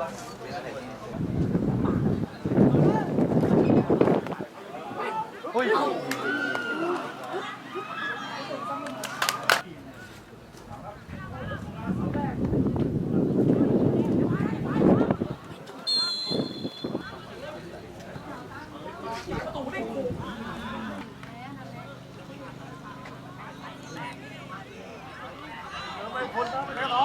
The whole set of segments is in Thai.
อุ้ยไม่พ้นนะไม่ได้หรอ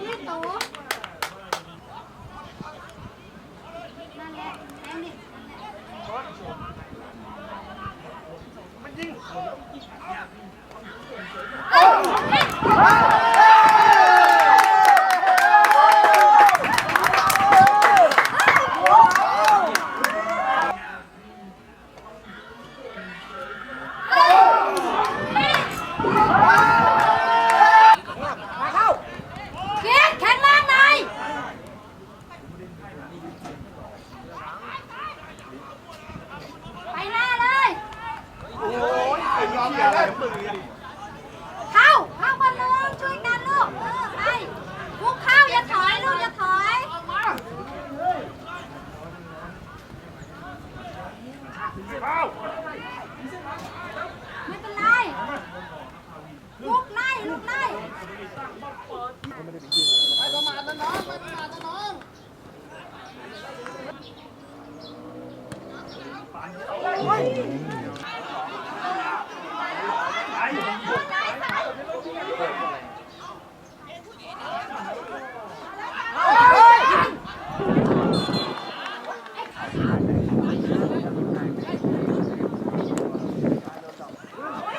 นี่โตนั่นแหละแทงดิ มันยิง เกียร์แข็งแรงหน่อยไปหน้าเลย โอ้ยไอ้ยอมอะไรของมึง เข้าเข้ามาเลยช่วยกันลูกเออไปลุกเข้าอย่าถอยลูกอย่าถอยเข้าไม่เป็นไรลุกไล่ลุกไล่ไปประมาทนะน้องไปประมาทนะน้อง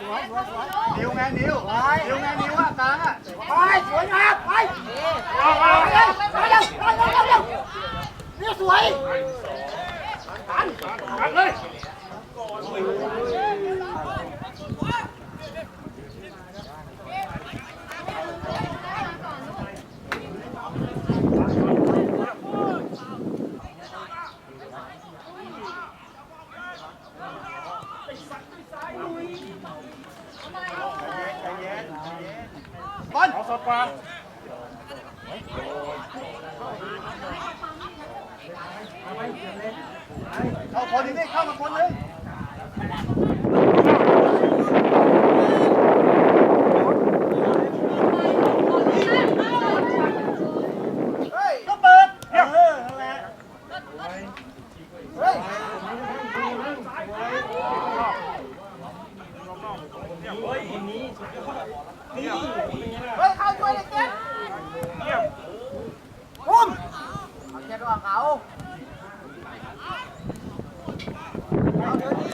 นิ้วไงนิ้วนิ้วไงนิ้วอะกลางอะไปสวยงามไปเอาเอาไปเลยไปเร็วไปเร็วเร็วเร็วนี่สวยตันตันเลย บอลเอา สดกว่าเข้าคนนี้เข้ามาคนนึงเฮ้ยก็เปิดเอุ้มเอาแค่ตัวเขาเอาเดี๋ยวนี้